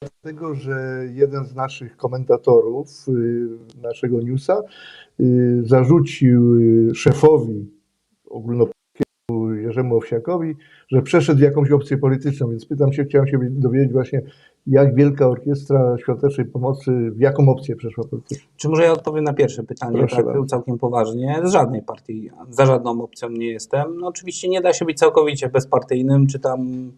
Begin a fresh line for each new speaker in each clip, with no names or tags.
dlatego, że jeden z naszych komentatorów y, naszego newsa y, zarzucił y, szefowi ogólnopolskiemu Jerzemu Owsiakowi, że przeszedł w jakąś opcję polityczną, więc pytam się, chciałem się dowiedzieć właśnie, jak Wielka Orkiestra Świątecznej Pomocy, w jaką opcję przeszła polityczną.
Czy może ja odpowiem na pierwsze pytanie,
Proszę
tak
bardzo.
całkiem poważnie. Z żadnej partii, za żadną opcją nie jestem. No oczywiście nie da się być całkowicie bezpartyjnym, czy tam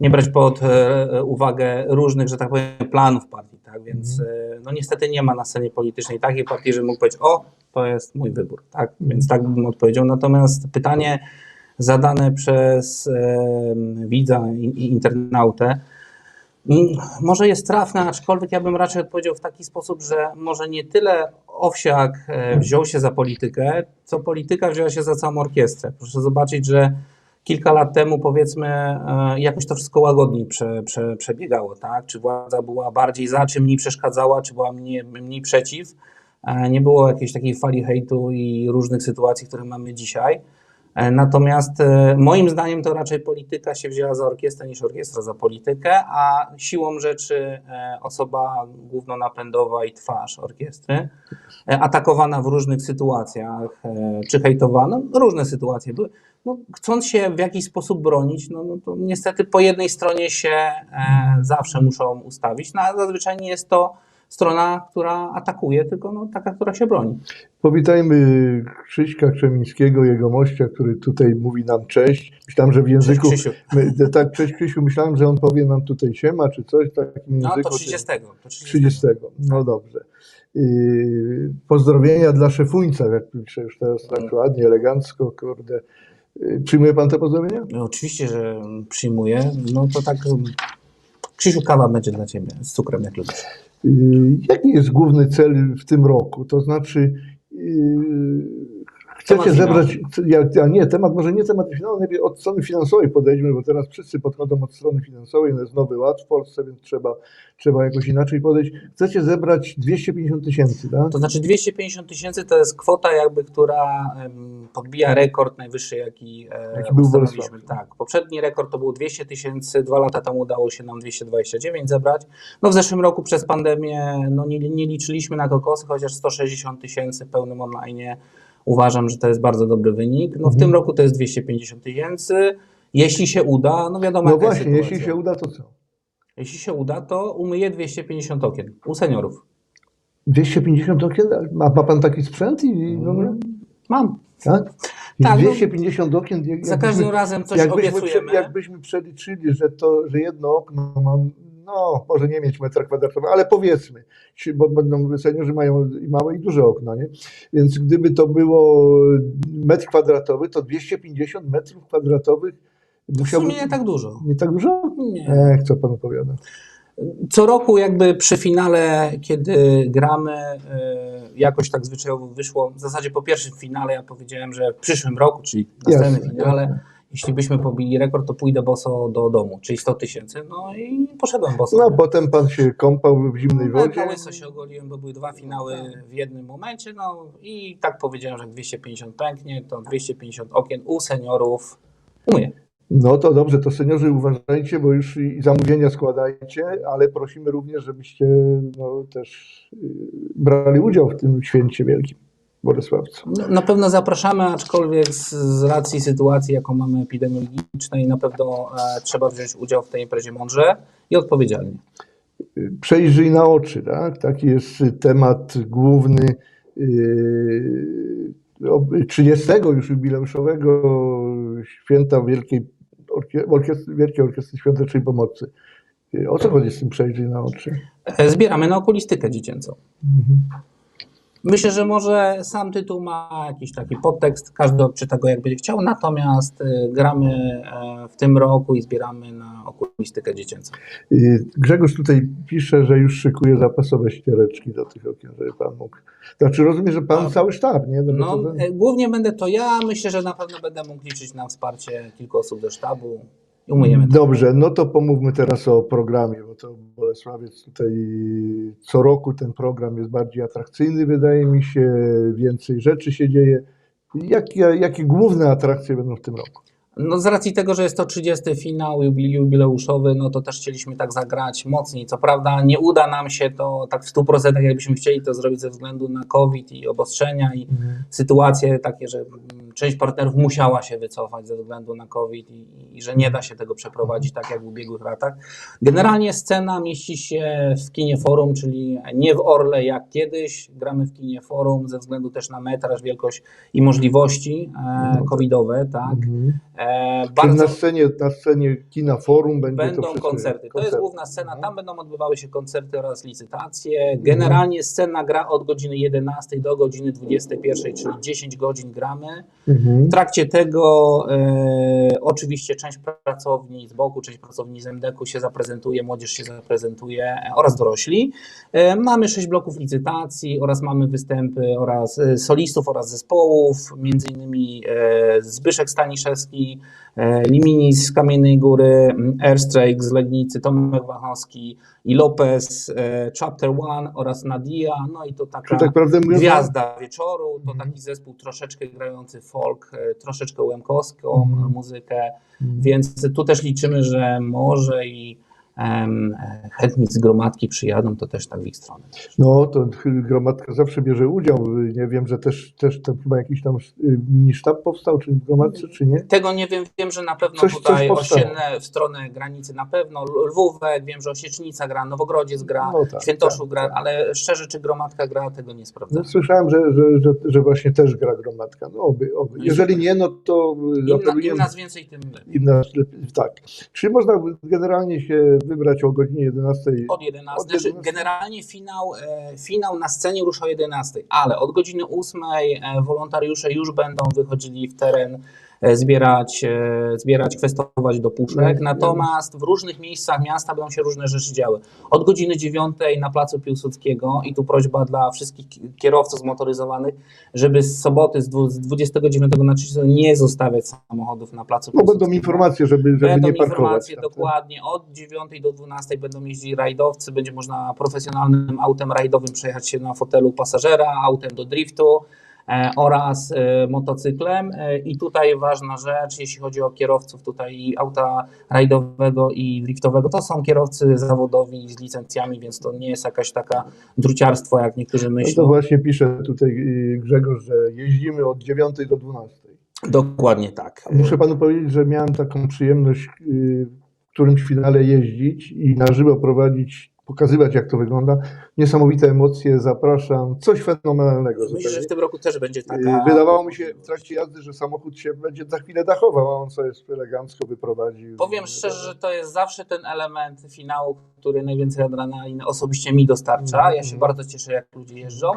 nie brać pod e, uwagę różnych, że tak powiem, planów partii, tak? Więc e, no niestety nie ma na scenie politycznej takiej partii, że mógł powiedzieć, o, to jest mój wybór, tak? Więc tak bym odpowiedział. Natomiast pytanie zadane przez widza i, i internautę, Mm, Może jest trafne, aczkolwiek ja bym raczej odpowiedział w taki sposób, że może nie tyle Owsiak e, wziął się za politykę, co polityka wzięła się za całą orkiestrę. Proszę zobaczyć, że kilka lat temu powiedzmy e, jakoś to wszystko łagodniej prze, prze, przebiegało, tak? Czy władza była bardziej za, czy mniej przeszkadzała, czy była mniej, mniej przeciw. E, Nie było jakiejś takiej fali hejtu i różnych sytuacji, które mamy dzisiaj. E, Natomiast e, moim zdaniem to raczej polityka się wzięła za orkiestrę niż orkiestra za politykę, a siłą rzeczy e, osoba głównonapędowa i twarz orkiestry, atakowana w różnych sytuacjach, czy hejtowana, no, różne sytuacje były, no, chcąc się w jakiś sposób bronić, no, no to niestety po jednej stronie się zawsze muszą ustawić, no, a zazwyczaj nie jest to strona, która atakuje, tylko no, taka, która się broni.
Powitajmy Krzyśka Krzemińskiego, jego mościa, który tutaj mówi nam cześć. Myślałem, że w
Cześć,
języku... My, tak, cześć Krzysiu, myślałem, że on powie nam tutaj siema, czy coś w takim
No
języku.
to 30. To 30.
30. No dobrze. Yy, pozdrowienia dla szefuńca, jak pisze już teraz
Mm.
tak ładnie, elegancko, kurde. Yy, przyjmuje pan te pozdrowienia?
No, oczywiście, że przyjmuję. No to tak. Krzysiu, kawa będzie dla ciebie z cukrem, jak lubisz.
Jaki jest główny cel w tym roku? To znaczy, yy, chcecie zebrać, ja, nie, temat, może nie temat finansowy, najpierw od strony finansowej podejdźmy, bo teraz wszyscy podchodzą od strony finansowej, no jest nowy ład w Polsce, więc trzeba, trzeba jakoś inaczej podejść. Chcecie zebrać 250 tysięcy, tak?
To znaczy 250 tysięcy to jest kwota, jakby, która podbija rekord najwyższy, jaki, e,
Jaki był
ustaliliśmy. Tak. Poprzedni rekord to było 200 tysięcy, dwa lata temu udało się nam 229 zebrać. No w zeszłym roku przez pandemię no, nie, nie liczyliśmy na kokosy, chociaż 160 tysięcy pełnym online uważam, że to jest bardzo dobry wynik. No w
Mhm.
tym roku to jest 250 tysięcy. Jeśli się uda, no wiadomo
No właśnie, jeśli się uda, to co?
Jeśli się uda, to umyje 250 okien u seniorów.
250 okien? Ma, ma pan taki sprzęt? I, w ogóle?
Mam.
Tak?
Tak, no,
250 okien. jak-
Za
jakbyśmy-
każdym razem coś
jakbyśmy,
obiecujemy.
jakbyśmy przeliczyli, że, to, że jedno okno mam, no może nie mieć metra kwadratowego, ale powiedzmy, bo będą seniorzy mają i małe i duże okna, nie? Więc gdyby to było metr kwadratowy, to 250 metrów kwadratowych
W
musiałby...
sumie nie tak dużo.
Nie tak dużo?
Nie.
Ech, co pan opowiada.
Co roku jakby przy finale, kiedy gramy, y, jakoś tak zwyczajowo wyszło. W zasadzie po pierwszym finale ja powiedziałem, że w przyszłym roku, czyli w następnym finale. Jeśli byśmy pobili rekord, to pójdę boso do domu, czyli 100 tysięcy. No i poszedłem boso.
No potem pan się kąpał w zimnej
No,
wodzie.
Na łyso się ogoliłem, bo były dwa finały w jednym momencie, no i tak powiedziałem, że jak 250 pęknie, to 250 okien u seniorów umyję.
No to dobrze, to seniorzy uważajcie, bo już i zamówienia składajcie, ale prosimy również, żebyście no, też y, brali udział w tym święcie wielkim Bolesławcu.
No, Na pewno zapraszamy, aczkolwiek z, z racji sytuacji, jaką mamy epidemiologicznej, na pewno e, trzeba wziąć udział w tej imprezie mądrze i odpowiedzialnie.
Przejrzyj na oczy, tak? Taki jest temat główny yy, ob- 30 już jubileuszowego święta Wielkiej Orkie- Orkiestry, Wielkiej Orkiestry Świątecznej Pomocy. Yy, O co chodzi z tym przejrzyj na oczy?
E, Zbieramy na okulistykę dziecięcą.
Mhm.
Myślę, że może sam tytuł ma jakiś taki podtekst, każdy odczyta go jak będzie chciał, natomiast e, gramy e, w tym roku i zbieramy na okulistykę dziecięcą.
Yy, Grzegorz tutaj pisze, że już szykuje zapasowe ściereczki do tych okien, żeby pan mógł. Znaczy rozumiem, że pan
No.
cały sztab, nie?
No,
to-
e, głównie będę to ja, myślę, że na pewno będę mógł liczyć na wsparcie kilku osób ze sztabu
Dobrze, no to pomówmy teraz o programie, bo to Bolesławiec tutaj co roku ten program jest bardziej atrakcyjny, wydaje mi się, więcej rzeczy się dzieje. Jakie, jakie główne atrakcje będą w tym roku?
No z racji tego, że jest to 30 finał jubi- jubileuszowy, no to też chcieliśmy tak zagrać mocniej. Co prawda nie uda nam się to tak w 100% jakbyśmy chcieli to zrobić ze względu na COVID i obostrzenia i sytuacje takie, że część partnerów musiała się wycofać ze względu na COVID i, i że nie da się tego przeprowadzić tak jak w ubiegłych latach. Generalnie scena mieści się w kinie Forum, czyli nie w Orle jak kiedyś. Gramy w kinie Forum ze względu też na metraż, wielkość i możliwości e, covidowe, tak.
Mhm.
E, bardzo
na scenie, na scenie kina Forum będzie to
Będą
wszystko-
koncerty. To jest główna scena.
Mhm.
Tam będą odbywały się koncerty oraz licytacje. Generalnie scena gra od godziny 11 do godziny 21, czyli 10 godzin gramy.
Mhm.
W trakcie tego e, oczywiście część pracowni z boku, część pracowni z MDK-u się zaprezentuje, młodzież się zaprezentuje e, oraz dorośli. E, mamy sześć bloków licytacji oraz mamy występy oraz e, solistów oraz zespołów, między innymi Zbyszek Staniszewski, e, Liminis z Kamiennej Góry, m, Airstrike z Legnicy, Tomek Wachowski i Lopez, e, Chapter One oraz Nadia, no i to taka
tak prawdę
Gwiazda wieczoru to
Mhm.
taki zespół troszeczkę grający folk, e, troszeczkę łemkowską
Mhm.
muzykę,
Mhm.
więc tu też liczymy, że może i chętni z gromadki przyjadą, to też tak w ich stronę.
No, to gromadka zawsze bierze udział. Nie wiem, że też, też tam chyba jakiś tam y, mini sztab powstał, czy w gromadce, czy nie?
Tego nie wiem, wiem, że na pewno
Coś-
tutaj
coś
osiedle w stronę granicy na pewno, Lwówek, wiem, że Osiecznica gra, Nowogrodziec gra,
No tak, tak,
gra, ale szczerze, czy gromadka gra, tego nie sprawdzam.
No, słyszałem, że, że, że, że właśnie też gra gromadka. No oby, oby. Jeżeli nie, no to
Im, na, Im nas więcej, tym lepiej.
Im nas lepiej, tak. Czy można generalnie się wybrać o godzinie 11?
Od 11.
Od
Znaczy,
11.
generalnie finał, e, finał na scenie rusza o 11, ale od godziny 8 e, wolontariusze już będą wychodzili w teren zbierać, e, zbierać, kwestować do puszek.
No,
Natomiast w różnych miejscach miasta będą się różne rzeczy działy. Od godziny 9 na placu Piłsudskiego i tu prośba dla wszystkich ki- kierowców zmotoryzowanych, żeby z soboty z dwu- z 29 na 30 nie zostawiać samochodów na placu
No będą
Piłsudskiego.
informacje, żeby, żeby
Będą
nie parkować.
informacje
tam, tak?
dokładnie. Od 9 do 12 będą jeździli rajdowcy. Będzie można profesjonalnym autem rajdowym przejechać się na fotelu pasażera, autem do driftu e, oraz e, motocyklem. E, I tutaj ważna rzecz, jeśli chodzi o kierowców tutaj i auta rajdowego i driftowego, to są kierowcy zawodowi z licencjami, więc to nie jest jakaś taka druciarstwo, jak niektórzy
No
myślą.
to właśnie pisze tutaj Grzegorz, że jeździmy od 9 do 12.
Dokładnie tak.
Muszę panu powiedzieć, że miałem taką przyjemność w którymś finale jeździć i na żywo prowadzić, pokazywać jak to wygląda. Niesamowite emocje, zapraszam. Coś fenomenalnego.
Myślę, że
zupełnie.
w tym roku też będzie
Y,
taka.
Wydawało mi się w trakcie jazdy, że samochód się będzie za chwilę dachował, a on sobie elegancko wyprowadził.
Powiem szczerze, że to jest zawsze ten element finału, który najwięcej adrenaliny osobiście mi dostarcza. Ja się
Mhm.
bardzo cieszę, jak ludzie jeżdżą,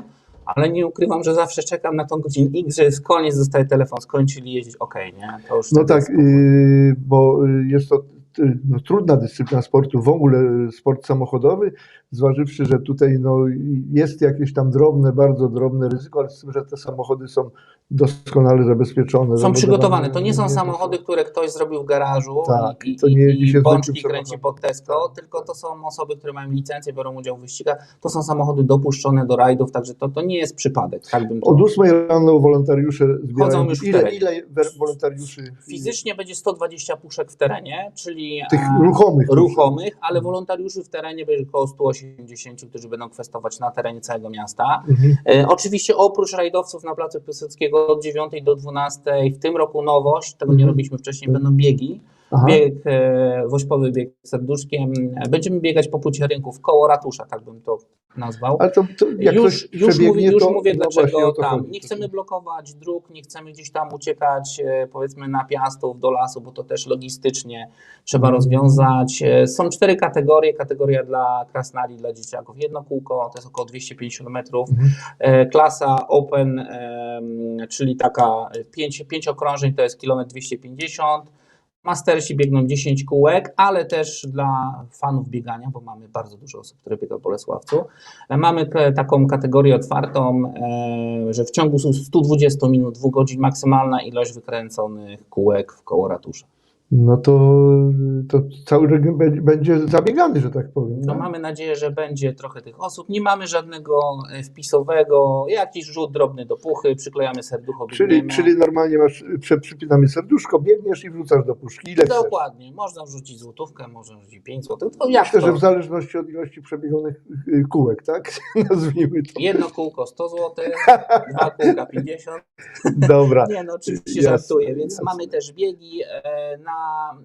ale nie ukrywam, że zawsze czekam na tą godzinę X, że jest koniec, dostaję telefon, skończyli jeździć, okej, nie? To już
No tak,
jest spokój.
y, bo y, jest to y, no, trudna dyscyplina sportu, w ogóle y, sport samochodowy, zważywszy, że tutaj no, y, jest jakieś tam drobne, bardzo drobne ryzyko, ale z tym, że te samochody są doskonale zabezpieczone.
Są przygotowane. To nie są samochody, które ktoś zrobił w garażu
Tak,
i,
to nie
i, i bączki kręci pod Tesco,
Tak.
tylko to są osoby, które mają licencję, biorą udział w wyścigach. To są samochody dopuszczone do rajdów, także to, to nie jest przypadek. Tak bym.
Od 8 rano wolontariusze zbierają.
już w
ile, ile wolontariuszy?
Fizycznie będzie 120 puszek w terenie, czyli
Tych
e,
ruchomych.
ruchomych, ale
Mhm.
wolontariuszy w terenie będzie około 180, którzy będą kwestować na terenie całego miasta.
Mhm.
E, oczywiście oprócz rajdowców na placu Piłsudskiego od 9 do 12 w tym roku nowość, tego nie
Mhm.
robiliśmy wcześniej, będą biegi.
Aha.
Bieg, e, wośpowy bieg z serduszkiem. Będziemy biegać po płycie rynków koło ratusza, tak bym to nazwał.
Ale to, to jak
już, już, mówię, już
to
mówię
no
dlaczego tam. Nie chcemy blokować dróg, nie chcemy gdzieś tam uciekać e, powiedzmy na piastów do lasu, bo to też logistycznie trzeba
Mhm.
rozwiązać. E, Są cztery kategorie. Kategoria dla krasnali, dla dzieciaków jedno kółko, to jest około 250 metrów.
Mhm.
Klasa open, czyli taka pięć, pięć okrążeń to jest kilometr 250. Mastersi biegną 10 kółek, ale też dla fanów biegania, bo mamy bardzo dużo osób, które biega w Bolesławcu. E, Mamy taką kategorię otwartą, e, że w ciągu 120 minut, 2 godzin maksymalna ilość wykręconych kółek w koło ratusza.
No to, to cały region będzie- zabiegany, że tak powiem.
No mamy nadzieję, że będzie trochę tych osób. Nie mamy żadnego e, wpisowego, jakiś rzut drobny do puchy, przyklejamy serducho,
Czyli,
biegniemy.
czyli normalnie masz, przypinamy serduszko, biegniesz i wrzucasz do puszki. Ile chcesz?
Dokładnie, można wrzucić złotówkę, można wrzucić 5 złotych. To
Myślę,
to?
że w zależności od ilości przebiegonych y, kółek, tak? Nazwijmy to.
Jedno kółko 100 zł, dwa kółka 50.
Dobra.
Nie, no oczywiście
Jasne,
żartuję, więc
jasne.
mamy też biegi e, na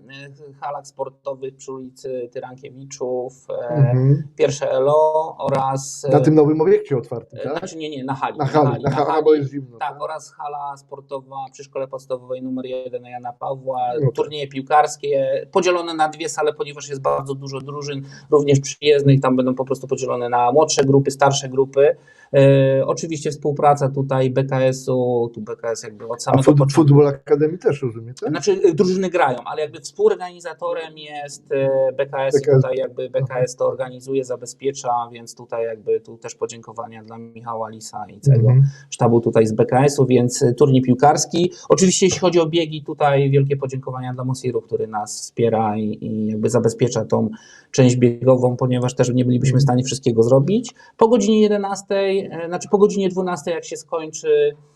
e, halach sportowych przy ulicy Tyrankiewiczów, e,
Mhm.
pierwsze ELO oraz... e,
Na tym nowym obiekcie otwartym, tak?
Znaczy nie, nie, na hali.
Na hali, na hali, bo jest zimno.
Tak, oraz hala sportowa przy szkole podstawowej numer 1 Jana Pawła,
No tak.
turnieje piłkarskie, podzielone na dwie sale, ponieważ jest bardzo dużo drużyn, również przyjezdnych, tam będą po prostu podzielone na młodsze grupy, starsze grupy. E, oczywiście współpraca tutaj BKS-u, tu BKS jakby od
A
samego
fut,
początku.
Football Academy też rozumiem, tak?
Znaczy drużyny grają, ale jakby współorganizatorem jest y, BKS, i
BKS.
tutaj jakby BKS to organizuje, zabezpiecza, więc tutaj jakby tu też podziękowania dla Michała Lisa i całego
Mhm.
sztabu tutaj z BKS-u, więc y, turniej piłkarski. Oczywiście jeśli chodzi o biegi, tutaj wielkie podziękowania dla Mosiru, który nas wspiera i, i jakby zabezpiecza tą część biegową, ponieważ też nie bylibyśmy w stanie wszystkiego zrobić. Po godzinie 11, e, znaczy po godzinie 12, jak się skończy, e,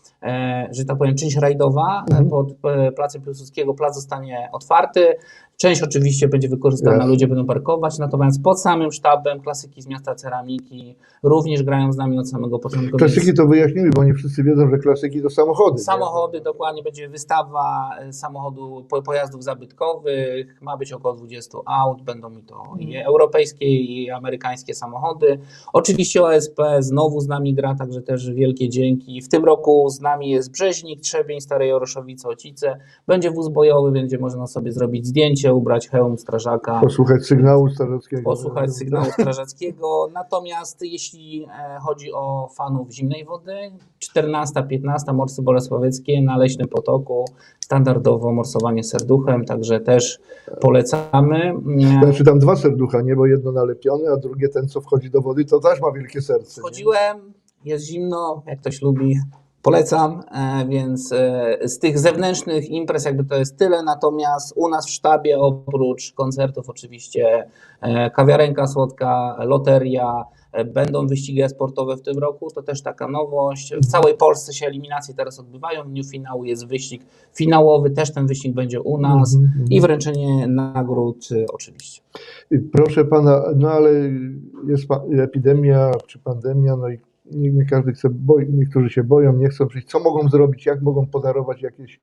że tak powiem, część rajdowa e,
Mhm.
pod e, Placem Piłsudskiego, plac zostanie otwarty. Część oczywiście będzie wykorzystana,
Jasne.
ludzie będą parkować, natomiast pod samym sztabem klasyki z miasta Ceramiki również grają z nami od samego początku.
Klasyki
więc-
to wyjaśnimy, bo nie wszyscy wiedzą, że klasyki to samochody. nie?
Samochody, dokładnie, będzie wystawa e, samochodu, po- pojazdów zabytkowych, ma być około 20 aut, będą mi to i europejskie i amerykańskie samochody. Oczywiście OSP znowu z nami gra, także też wielkie dzięki. W tym roku z nami jest Brzeźnik, Trzebień, Stare Joroszowice, Ocice. Będzie wóz bojowy, będzie można sobie zrobić zdjęcie, ubrać hełm strażaka
Posłuchać sygnału starockiego.
posłuchać sygnału strażackiego. Natomiast jeśli e, chodzi o fanów zimnej wody, 14-15 Morsy Bolesławieckie na Leśnym Potoku, standardowo morsowanie serduchem, także też polecamy. Nie,
Znaczy tam dwa serducha, nie? Bo jedno nalepione, a drugie ten, co wchodzi do wody, to też ma wielkie serce.
Wchodziłem, jest zimno, jak ktoś lubi. Polecam, e, więc e, z tych zewnętrznych imprez jakby to jest tyle, natomiast u nas w sztabie oprócz koncertów oczywiście e, kawiarenka słodka, loteria, będą wyścigi sportowe w tym roku, to też taka nowość. W całej Polsce się eliminacje teraz odbywają, w dniu finału jest wyścig finałowy, też ten wyścig będzie u nas
Mhm, mhm.
i wręczenie nagród oczywiście.
Proszę pana, no ale jest epidemia czy pandemia, no i nie, nie każdy chce, boi, niektórzy się boją, nie chcą przyjść. Co mogą zrobić? Jak mogą podarować jakieś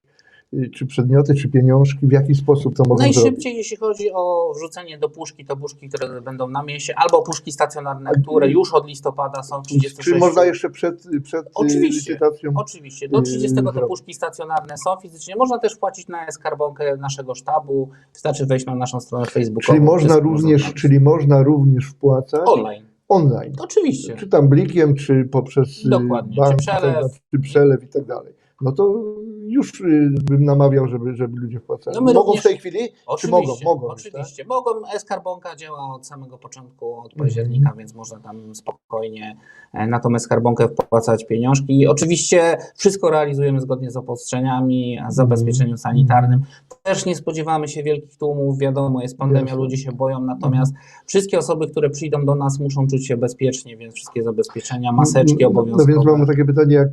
y, czy przedmioty, czy pieniążki? W jaki sposób to mogą zrobić?
Najszybciej, jeśli chodzi o wrzucenie do puszki, to puszki, które będą na mieście, albo puszki stacjonarne, które już od listopada są 36.
Czy można jeszcze przed, przed y,
Oczywiście.
licytacją?
Oczywiście, do
Yy,
30 te
zrobić.
puszki stacjonarne są fizycznie. Można też wpłacić na skarbonkę naszego sztabu. Wystarczy wejść na naszą stronę facebookową.
Czyli można również,
znaleźć.
czyli można również wpłacać
online.
Online.
Oczywiście.
Czy tam blikiem, czy poprzez y,
Dokładnie.
bank,
Czy przelew.
czy przelew i tak dalej. No to już y, bym namawiał, żeby, żeby ludzie wpłacali.
No
Mogą
również-
w tej chwili? Czy mogą? Mogą. już, tak?
Oczywiście. Mogą. E-skarbonka działa od samego początku, od października, więc można tam spokojnie e, na tą e-skarbonkę wpłacać pieniążki. Oczywiście wszystko realizujemy zgodnie z obostrzeniami, a zabezpieczeniem sanitarnym. Też nie spodziewamy się wielkich tłumów, wiadomo, jest pandemia, ludzie się boją, natomiast wszystkie osoby, które przyjdą do nas muszą czuć się bezpiecznie, więc wszystkie zabezpieczenia, maseczki
No
obowiązkowe.
więc mam takie pytanie, jak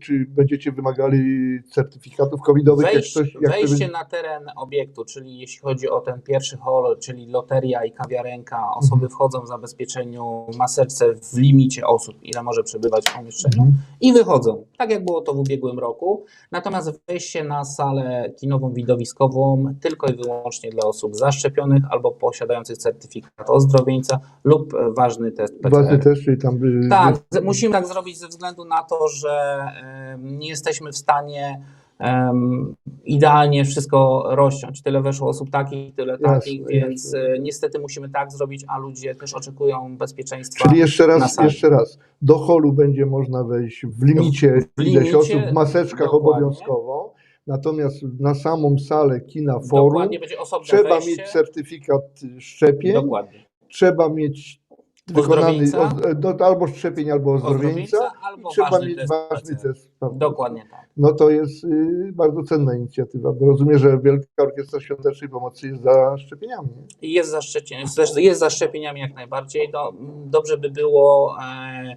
czy będziecie wymagali certyfikatów covidowych? jak
Wejść,
ktoś, jak
wejście
ktoś-
na teren obiektu, czyli jeśli chodzi o ten pierwszy hol, czyli loteria i kawiarenka, osoby
Mhm.
wchodzą w zabezpieczeniu maseczce w limicie osób, ile może przebywać w pomieszczeniu
Mhm.
i wychodzą, tak jak było to w ubiegłym roku. Natomiast wejście na salę kinową widowiskową tylko i wyłącznie dla osób zaszczepionych albo posiadających certyfikat ozdrowieńca lub ważny test PCR.
Ważny też, czyli tam... y,
Tak, musimy tak zrobić ze względu na to, że nie jesteśmy w stanie idealnie wszystko rozciąć. Tyle weszło osób takich, tyle takich,
jasne.
więc e, niestety musimy tak zrobić, a ludzie też oczekują bezpieczeństwa.
Czyli jeszcze raz, jeszcze raz, do holu będzie można wejść w limicie,
W
ileś
limicie,
osób w maseczkach
dokładnie.
obowiązkowo, natomiast na samą salę kina forum trzeba
wejście.
mieć certyfikat szczepień,
Dokładnie.
trzeba mieć wykonany no, albo szczepień, albo Ozdrowieńca,
albo
Trzeba
ważny
mieć
test
ważny test. prawda?
Dokładnie tak.
No to jest y, bardzo cenna inicjatywa, bo rozumiem, że Wielka Orkiestra Świątecznej Pomocy jest za szczepieniami.
Jest za, szczepieniami, jest za szczepieniami jak najbardziej. No, dobrze by było, e,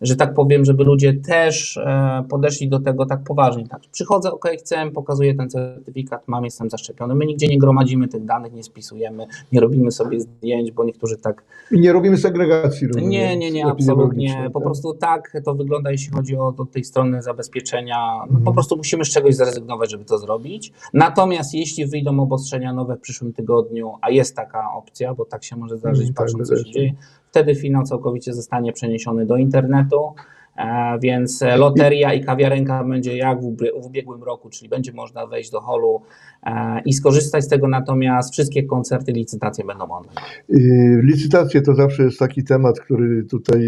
że tak powiem, żeby ludzie też e, podeszli do tego tak poważnie. Tak? Przychodzę, ok, chcę, pokazuję ten certyfikat, mam, jestem zaszczepiony. My nigdzie nie gromadzimy tych danych, nie spisujemy, nie robimy sobie zdjęć, bo niektórzy tak
I nie robimy segregacji. rozumiem,
Nie, nie, nie, absolutnie. Po
tak?
prostu tak to wygląda, jeśli chodzi o do tej strony zabezpieczenia. No,
Mhm.
po prostu musimy z czegoś zrezygnować, żeby to zrobić. Natomiast jeśli wyjdą obostrzenia nowe w przyszłym tygodniu, a jest taka opcja, bo tak się może zdarzyć,
Mhm, tak,
patrząc co się
zdarza się.
dzieje, wtedy finał całkowicie zostanie przeniesiony do internetu. E, Więc loteria i kawiarenka będzie jak w ubie- w ubiegłym roku, czyli będzie można wejść do holu e, i skorzystać z tego, natomiast wszystkie koncerty, licytacje będą online.
Y, Licytacje to zawsze jest taki temat, który tutaj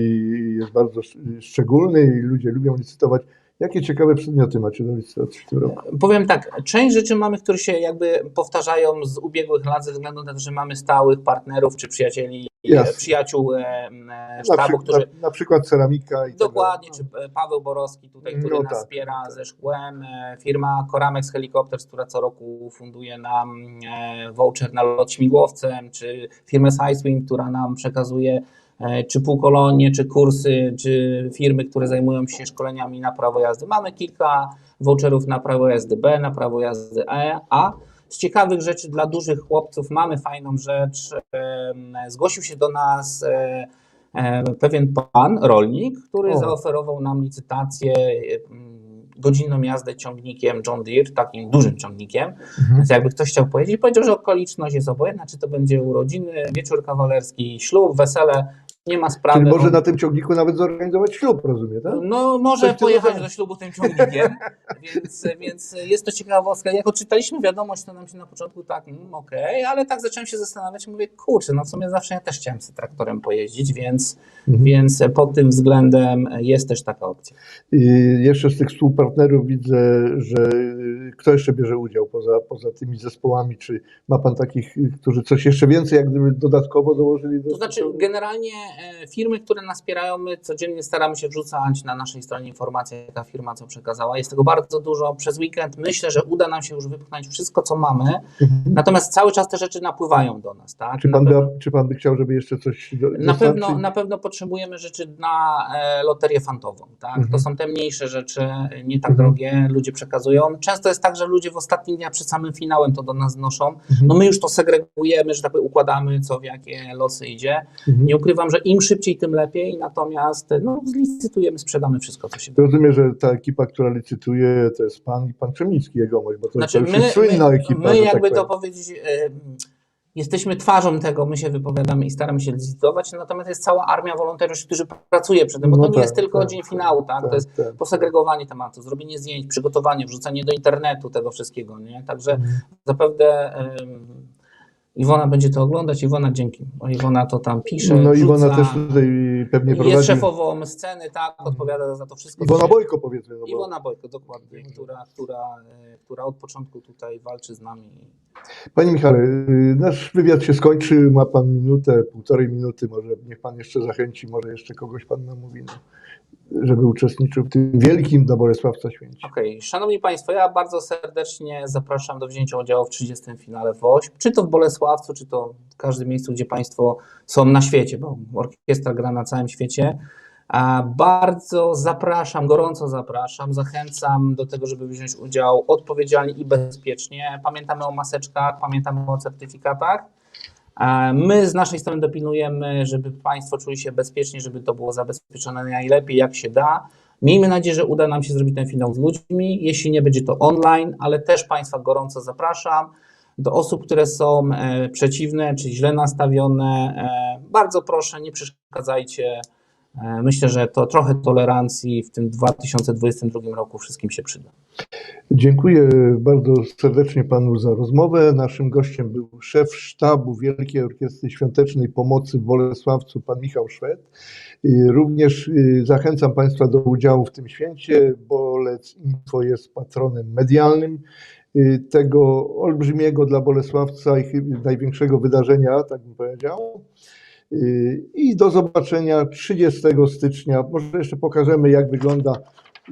jest bardzo sz- szczególny i ludzie lubią licytować. Jakie ciekawe przedmioty macie do licytacji w tym roku?
Powiem tak, część rzeczy mamy, które się jakby powtarzają z ubiegłych lat ze względu na to, że mamy stałych partnerów czy przyjacieli,
Jasne.
przyjaciół e,
Na,
sztabu,
przy,
którzy
na, na przykład ceramika i
Dokładnie,
tak
czy e, Paweł Borowski tutaj, który
No
nas
tak,
wspiera
tak.
ze szkłem, e, firma Coramex Helicopters, która co roku funduje nam e, voucher na lot śmigłowcem, czy firmę Sideswing, która nam przekazuje czy półkolonie, czy kursy, czy firmy, które zajmują się szkoleniami na prawo jazdy. Mamy kilka voucherów na prawo jazdy B, na prawo jazdy E, A. Z ciekawych rzeczy dla dużych chłopców mamy fajną rzecz. Zgłosił się do nas e, e, pewien pan, rolnik, który
O.
zaoferował nam licytację godzinną jazdę ciągnikiem John Deere, takim dużym ciągnikiem.
Mhm.
Więc jakby ktoś chciał powiedzieć, powiedział, że okoliczność jest obojętna, czy to będzie urodziny, wieczór kawalerski, ślub, wesele, nie ma sprawy.
Czyli może
On-
na tym ciągniku nawet zorganizować ślub, rozumiem, tak?
no, może
Coś
pojechać do ślubu tym ciągnikiem, więc, więc jest to ciekawostka. Jak odczytaliśmy wiadomość, to nam się na początku tak, mm, okej, ale tak zacząłem się zastanawiać, mówię, kurczę, no w sumie zawsze ja też chciałem z traktorem pojeździć, więc,
Mhm.
więc pod tym względem jest też taka opcja.
I jeszcze z tych współpartnerów widzę, że y, kto jeszcze bierze udział poza, poza tymi zespołami? Czy ma Pan takich, y, którzy coś jeszcze więcej jak gdyby dodatkowo dołożyli do
To znaczy, generalnie firmy, które nas wspierają, my codziennie staramy się wrzucać na naszej stronie informacje, jaka firma co przekazała. Jest tego bardzo dużo. Przez weekend myślę, że uda nam się już wypchnąć wszystko, co mamy.
Mhm.
Natomiast cały czas te rzeczy napływają do nas. Tak?
Czy
Na
pan,
pewno-
by, czy pan by chciał, żeby jeszcze coś do,
Na pewno, na pewno potrzebujemy rzeczy na e, loterię fantową. Tak?
Mhm.
To są te mniejsze rzeczy, nie tak
Mhm.
drogie, ludzie przekazują. Często jest tak, że ludzie w ostatnim dnia przed samym finałem to do nas znoszą.
Mhm.
No my już to segregujemy, że tak układamy, co w jakie losy idzie.
Mhm.
Nie ukrywam, że im szybciej, tym lepiej, natomiast no, zlicytujemy, sprzedamy wszystko, co się da.
Rozumiem, że ta ekipa, która licytuje, to jest pan i pan Przemnicki jegomość, bo to,
Znaczy,
to
my,
jest słynna
my,
ekipa.
my
że
jakby
tak
to powiedzieć, jesteśmy twarzą tego, my się wypowiadamy i staramy się licytować, natomiast jest cała armia wolontariuszy, którzy pracuje przy tym, bo
No
to nie
tak,
jest tylko
tak,
dzień
tak,
finału, tak?
tak,
To jest
tak.
posegregowanie tematu, zrobienie zdjęć, przygotowanie, wrzucenie do internetu tego wszystkiego, nie? Także
Mhm.
zapewne Iwona będzie to oglądać. Iwona, dzięki. Bo Iwona to tam pisze,
No Iwona
wrzuca,
też tutaj pewnie prowadzi.
jest szefową sceny, tak, odpowiada za to wszystko.
Iwona Bojko powiedzmy. No bo...
Iwona Bojko, dokładnie, która, która, e, która od początku tutaj walczy z nami.
Panie Michale, y, nasz wywiad się skończy, ma Pan minutę, półtorej minuty, może niech Pan jeszcze zachęci, może jeszcze kogoś Pan namówi, no, żeby uczestniczył w tym wielkim dla Bolesławca święcie.
Okej, Szanowni Państwo, ja bardzo serdecznie zapraszam do wzięcia udziału w 30. finale WOŚP, czy to w Bolesławcu, czy to w każdym miejscu, gdzie Państwo są na świecie, bo orkiestra gra na całym świecie. A bardzo zapraszam, gorąco zapraszam, zachęcam do tego, żeby wziąć udział odpowiedzialnie i bezpiecznie. Pamiętamy o maseczkach, pamiętamy o certyfikatach. My z naszej strony dopilnujemy, żeby Państwo czuli się bezpiecznie, żeby to było zabezpieczone najlepiej jak się da. Miejmy nadzieję, że uda nam się zrobić ten finał z ludźmi. Jeśli nie będzie to online, ale też Państwa gorąco zapraszam. Do osób, które są e, przeciwne czy źle nastawione, e, bardzo proszę, nie przeszkadzajcie. E, myślę, że to trochę tolerancji w tym 2022 roku wszystkim się przyda.
Dziękuję bardzo serdecznie Panu za rozmowę. Naszym gościem był szef sztabu Wielkiej Orkiestry Świątecznej Pomocy w Bolesławcu, Pan Michał Szwed. Również y, zachęcam Państwa do udziału w tym święcie. Bolec Info jest patronem medialnym y, tego olbrzymiego dla Bolesławca i największego wydarzenia, tak bym powiedział. Y, I do zobaczenia 30 stycznia. Może jeszcze pokażemy, jak wygląda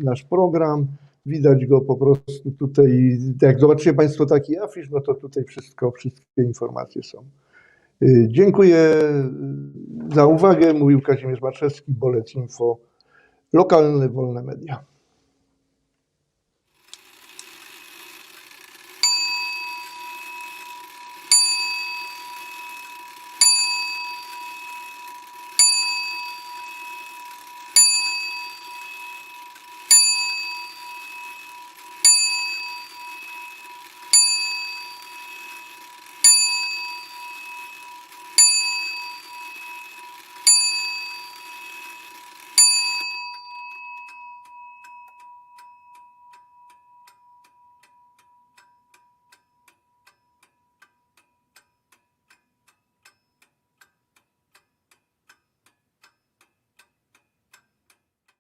nasz program. Widać go po prostu tutaj. Jak zobaczycie Państwo taki afisz, no to tutaj wszystko, wszystkie informacje są. Y, Dziękuję y, za uwagę. Mówił Kazimierz Marczewski, Bolec Info, lokalne wolne media.